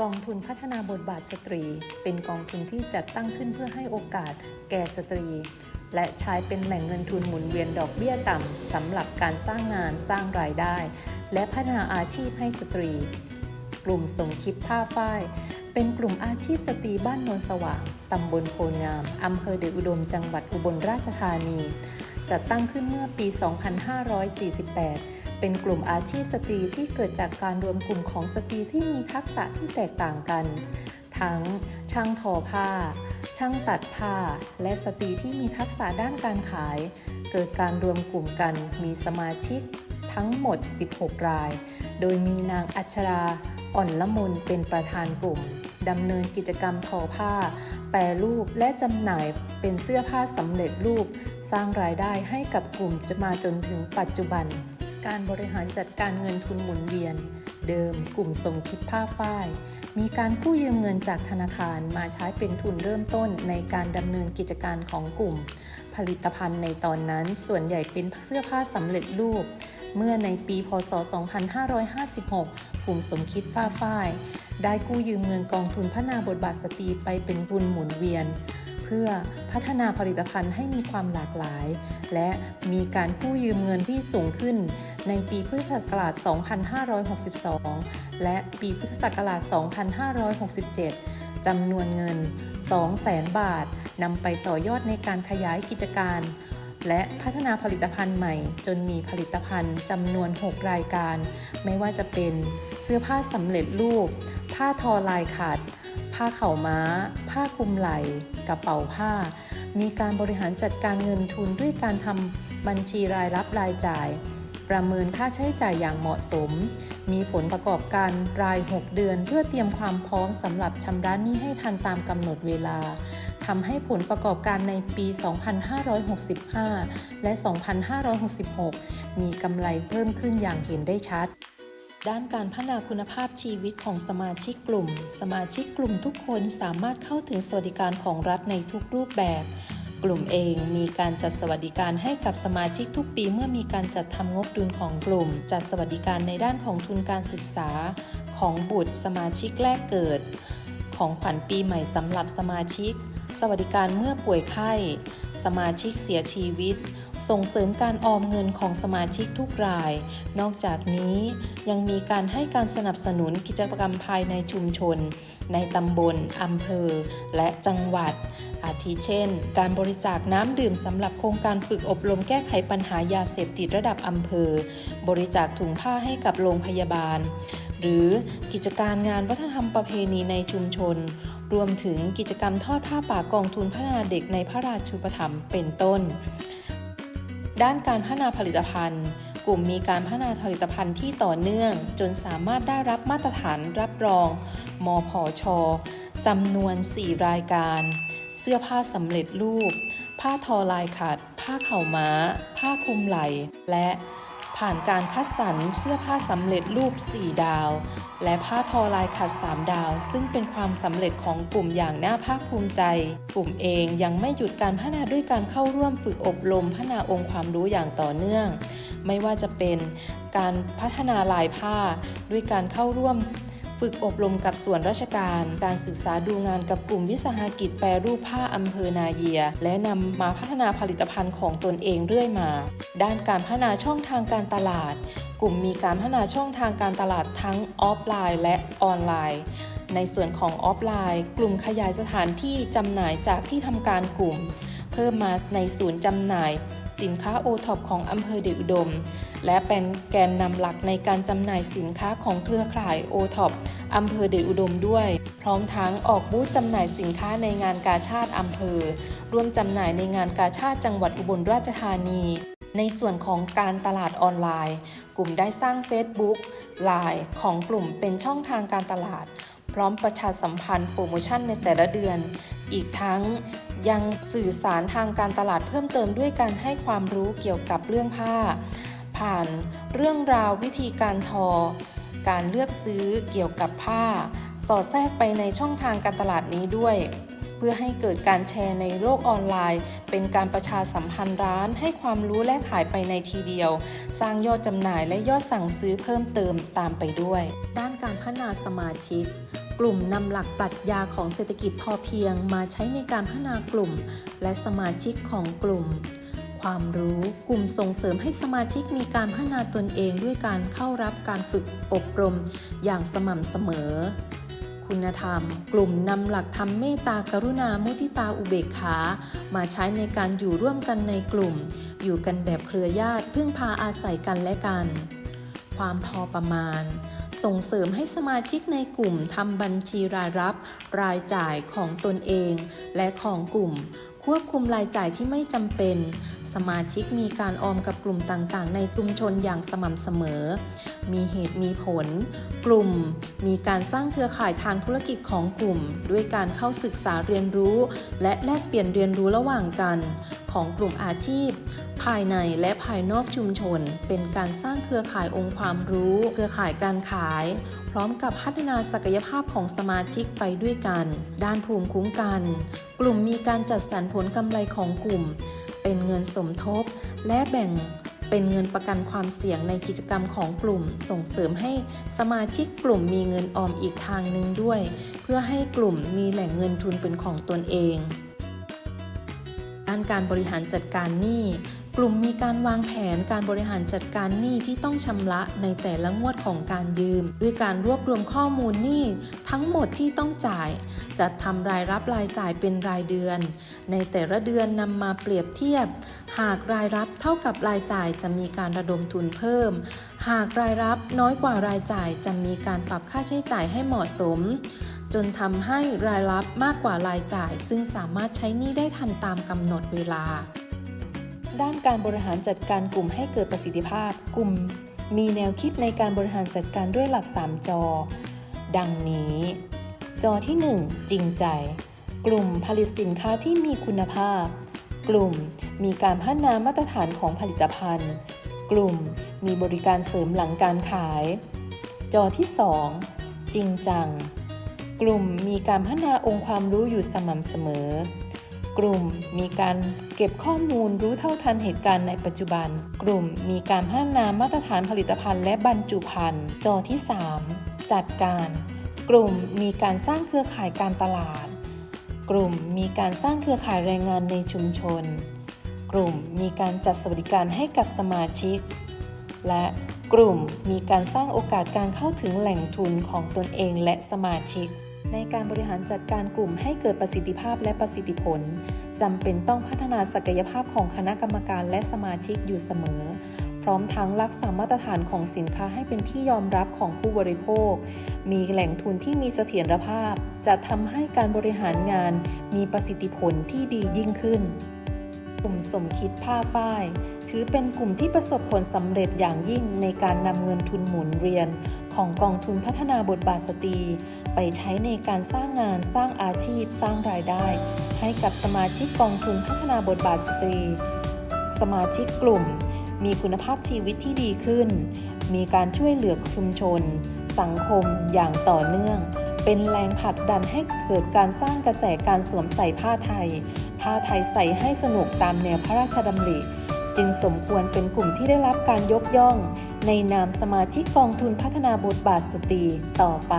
กองทุนพัฒนาบทบาทสตรี เป็นกองทุนที่จัดตั้งขึ้นเพื่อให้โอกาสแก่สตรี และใช้เป็นแหล่งเงินทุนหมุนเวียนดอกเบี้ยต่ำสำหรับการสร้างงานสร้างรายได้ และพัฒนาอาชีพให้สตรี กลุ่มสมคิดผ้าฝ้าย เป็นกลุ่มอาชีพสตรีบ้านโนนสว่างตำบลโพนงามอำเภอเดชอุดมจังหวัดอุบลราชธานี จัดตั้งขึ้นเมื่อปี 2548 เป็นกลุ่มอาชีพสตรีที่เกิดจากการรวมกลุ่มของสตรีที่มีทักษะที่แตกต่างกัน ทั้งช่างทอผ้า ช่างตัดผ้า และสตรีที่มีทักษะด้านการขาย เกิดการรวมกลุ่มกันมีสมาชิกทั้งหมด 16 ราย โดยมีนางอัชรา อ่อนละมุนเป็นประธานกลุ่มดำเนินกิจกรรมทอผ้า แปรรูปและจำหน่ายเป็นเสื้อผ้าสำเร็จรูป สร้างรายได้ให้กับกลุ่มจะมาจนถึงปัจจุบัน การบริหารจัดการเงินทุนหมุนเวียน เดิมกลุ่มสมคิดผ้าฝ้าย มีการกู้ยืมเงินจากธนาคารมาใช้เป็นทุนเริ่มต้นในการดำเนินกิจการของกลุ่ม ผลิตภัณฑ์ในตอนนั้นส่วนใหญ่เป็นเสื้อผ้าสำเร็จรูป เมื่อในปี พศ 2556 กลุ่มสมคิดผ้าฝ้าย ได้กู้ยืมเงินกองทุนพัฒนาบทบาทสตรีไปเป็นบุญหมุนเวียน พื่อพัฒนาผลิตภัณฑ์ให้มีความหลากหลาย และมีการกู้ยืมเงินที่สูงขึ้น ในปีพุทธศักราช 2562 และปีพุทธศักราช 2567 จำนวนเงิน 200,000 บาทนำไปต่อยอดในการขยายกิจการและพัฒนาผลิตภัณฑ์ใหม่ จนมีผลิตภัณฑ์จำนวน 6 รายการ ไม่ว่าจะเป็น เสื้อผ้าสำเร็จรูป ผ้าทอลายขัด ผ้าเข่าม้า ผ้าคลุมไหล่กระเป๋าผ้า มีการบริหารจัดการเงินทุนด้วยการทำบัญชีรายรับรายจ่าย ประเมินค่าใช้จ่ายอย่างเหมาะสม มีผลประกอบการราย 6 เดือน เพื่อเตรียมความพร้อมสำหรับชำระหนี้ให้ทันตามกำหนดเวลาทำให้ผลประกอบการในปี 2565 และ 2566 มีกำไรเพิ่มขึ้นอย่างเห็นได้ชัด ด้านการพัฒนาคุณภาพชีวิตของสมาชิกกลุ่ม สมาชิกกลุ่มทุกคนสามารถเข้าถึงสวัสดิการของรัฐในทุกรูปแบบ กลุ่มเองมีการจัดสวัสดิการให้กับสมาชิกทุกปีเมื่อมีการจัดทำงบดุลของกลุ่ม จัดสวัสดิการในด้านของทุนการศึกษา ของบุตรสมาชิกแรกเกิด ของขวัญปีใหม่สำหรับสมาชิก สวัสดิการเมื่อป่วยไข้ สมาชิกเสียชีวิต ส่งเสริมการออมเงินของสมาชิกทุกราย นอกจากนี้ยังมีการให้การสนับสนุนกิจกรรมภายในชุมชน ในตำบลอำเภอ และจังหวัด อาทิเช่น การบริจาคน้ำดื่มสำหรับโครงการฝึกอบรมแก้ไขปัญหายาเสพติดระดับอำเภอ บริจาคถุงผ้าให้กับโรงพยาบาล หรือกิจการงานวัฒนธรรมประเพณีในชุมชน รวมถึงกิจกรรมทอดผ้าป่ากองทุนพัฒนาเด็กในพระราชูปถัมภ์เป็นต้น ด้านการพัฒนาผลิตภัณฑ์ กลุ่มมีการพัฒนาผลิตภัณฑ์ที่ต่อเนื่อง จนสามารถได้รับมาตรฐานรับรอง มพชจำนวน 4 รายการ เสื้อผ้าสำเร็จรูป ผ้าทอลายขัด ผ้าเข่าม้า ผ้าคลุมไหล่และ ผ่านการคัดสรรเสื้อผ้าสำเร็จรูป 4 ดาว และผ้าทอลายขัด 3 ดาว ซึ่งเป็นความสำเร็จของกลุ่มอย่างน่าภาคภูมิใจ กลุ่มเองยังไม่หยุดการพัฒนาด้วยการเข้าร่วมฝึกอบรมพัฒนาองค์ความรู้อย่างต่อเนื่อง ไม่ว่าจะเป็นการพัฒนาลายผ้าด้วยการเข้าร่วม ฝึกอบรมกับส่วนราชการ การศึกษาดูงานกับกลุ่มวิสาหกิจแปรรูปผ้าอำเภอนาเยีย และนำมาพัฒนาผลิตภัณฑ์ของตนเองเรื่อยมา ด้านการพัฒนาช่องทางการตลาด กลุ่มมีการพัฒนาช่องทางการตลาดทั้งออฟไลน์ และออนไลน์ในส่วนของออฟไลน์ กลุ่มขยายสถานที่จำหน่ายจากที่ทำการกลุ่ม เพิ่มมาในศูนย์จำหน่าย สินค้าโอท็อปของอำเภอเดชอุดม และเป็นแกนนำหลักในการจำหน่ายสินค้าของเครือข่ายโอท็อปอำเภอเดชอุดมด้วย พร้อมทั้งออกบูธจำหน่ายสินค้าในงานกาชาติอำเภอ ร่วมจำหน่ายในงานกาชาติจังหวัดอุบลราชธานี ในส่วนของการตลาดออนไลน์ กลุ่มได้สร้าง Facebook ไลน์ของกลุ่มเป็นช่องทางการตลาด พร้อมประชาสัมพันธ์โปรโมชั่นในแต่ละเดือน อีกทั้ง ยังสื่อสารทางการตลาดเพิ่มเติมด้วยการให้ความรู้เกี่ยวกับเรื่องผ้า ผ่านเรื่องราววิธีการทอ การเลือกซื้อเกี่ยวกับผ้า สอดแทรกไปในช่องทางการตลาดนี้ด้วย เพื่อให้เกิดการแชร์ในโลกออนไลน์ เป็นการประชาสัมพันธ์ร้าน ให้ความรู้และขายไปในทีเดียว สร้างยอดจำหน่ายและยอดสั่งซื้อเพิ่มเติมตามไปด้วย ด้านการพัฒนาสมาชิก กลุ่มนำหลักปรัชญาของเศรษฐกิจพอเพียงมาใช้ในการพัฒนากลุ่ม และสมาชิกของกลุ่ม ความรู้กลุ่มส่งเสริมให้สมาชิกมีการพัฒนาตนเองด้วยการเข้ารับการฝึกอบรมอย่างสม่ำเสมอ คุณธรรม กลุ่มนำหลักธรรมเมตตากรุณามุทิตาอุเบกขา มาใช้ในการอยู่ร่วมกันในกลุ่ม อยู่กันแบบเครือญาติพึ่งพาอาศัยกันและกัน ความพอประมาณ ส่งเสริมให้สมาชิกในกลุ่มทำบัญชีรายรับ รายจ่ายของตนเอง และของกลุ่ม ควบคุมรายจ่ายที่ไม่จำเป็น สมาชิกมีการออมกับกลุ่มต่างๆ ในชุมชนอย่างสม่ำเสมอ มีเหตุมีผล กลุ่ม มีการสร้างเครือข่ายทางธุรกิจของกลุ่ม ด้วยการเข้าศึกษาเรียนรู้ และแลกเปลี่ยนเรียนรู้ระหว่างกัน ของกลุ่มอาชีพ ภายในและภายนอกชุมชน เป็นการสร้างเครือข่ายองค์ความรู้ เครือข่ายการขาย พร้อมกับพัฒนาศักยภาพของสมาชิกไปด้วยกัน ด้านภูมิคุ้มกัน กลุ่มมีการจัดสรรผลกำไรของกลุ่ม เป็นเงินสมทบ และแบ่งเป็นเงินประกันความเสี่ยงในกิจกรรมของกลุ่ม ส่งเสริมให้สมาชิกกลุ่มมีเงินออมอีกทางหนึ่งด้วย เพื่อให้กลุ่มมีแหล่งเงินทุนเป็นของตนเอง ด้านการบริหารจัดการหนี้ กลุ่มมีการวางแผนการบริหารจัดการหนี้ที่ต้องชำระในแต่ละงวดของการยืม ด้วยการรวบรวมข้อมูลหนี้ทั้งหมดที่ต้องจ่าย จัดทำรายรับรายจ่ายเป็นรายเดือน ในแต่ละเดือนนำมาเปรียบเทียบ หากรายรับเท่ากับรายจ่ายจะมีการระดมทุนเพิ่ม หากรายรับน้อยกว่ารายจ่ายจะมีการปรับค่าใช้จ่ายให้เหมาะสม จนทำให้รายรับมากกว่ารายจ่าย ซึ่งสามารถใช้หนี้ได้ทันตามกำหนดเวลา ด้านการบริหารจัดการกลุ่มให้เกิดประสิทธิภาพ กลุ่ม มีแนวคิดในการบริหารจัดการด้วยหลัก 3 จอ ดังนี้ จอที่ 1 จริงใจ กลุ่มผลิตสินค้าที่มีคุณภาพ กลุ่มมีการพัฒนามาตรฐานของผลิตภัณฑ์ กลุ่มมีบริการเสริมหลังการขาย จอที่ 2 จริงจัง กลุ่มมีการพัฒนาองค์ความรู้อยู่สม่ำเสมอ กลุ่มมีการเก็บข้อมูลรู้เท่าทันเหตุการณ์ในปัจจุบัน กลุ่มมีการพัฒนามาตรฐานผลิตภัณฑ์และบรรจุภัณฑ์ จอที่ 3 จัดการ กลุ่มมีการสร้างเครือข่ายการตลาด กลุ่มมีการสร้างเครือข่ายแรงงานในชุมชน กลุ่มมีการจัดสวัสดิการให้กับสมาชิก และกลุ่มมีการสร้างโอกาสการเข้าถึงแหล่งทุนของตนเองและสมาชิก ในการบริหารจัดการกลุ่มให้เกิดประสิทธิภาพและประสิทธิผลจำเป็นต้องพัฒนาศักยภาพของคณะกรรมการและสมาชิกอยู่เสมอ พร้อมทั้งรักษามาตรฐานของสินค้าให้เป็นที่ยอมรับของผู้บริโภค มีแหล่งทุนที่มีเสถียรภาพ จะทำให้การบริหารงานมีประสิทธิผลที่ดียิ่งขึ้น กลุ่มสมคิดผ้าฝ้าย ถือเป็นกลุ่มที่ประสบผลสำเร็จอย่างยิ่งในการนำเงินทุนหมุนเวียน ของกองทุนพัฒนาบทบาทสตรี ไปใช้ในการสร้างงานสร้างอาชีพ สร้างรายได้ ให้กับสมาชิกกองทุนพัฒนาบทบาทสตรี สมาชิกกลุ่ม มีคุณภาพชีวิตที่ดีขึ้น มีการช่วยเหลือชุมชน สังคมอย่างต่อเนื่อง เป็นแรงผลักดันให้เกิดการสร้างกระแสการสวมใส่ผ้าไทย ผ้าไทยใส่ให้สนุกตามแนวพระราชดำริ จึงสมควรเป็นกลุ่มที่ได้รับการยกย่อง ในนามสมาชิกกองทุนพัฒนาบทบาทสตรีต่อไป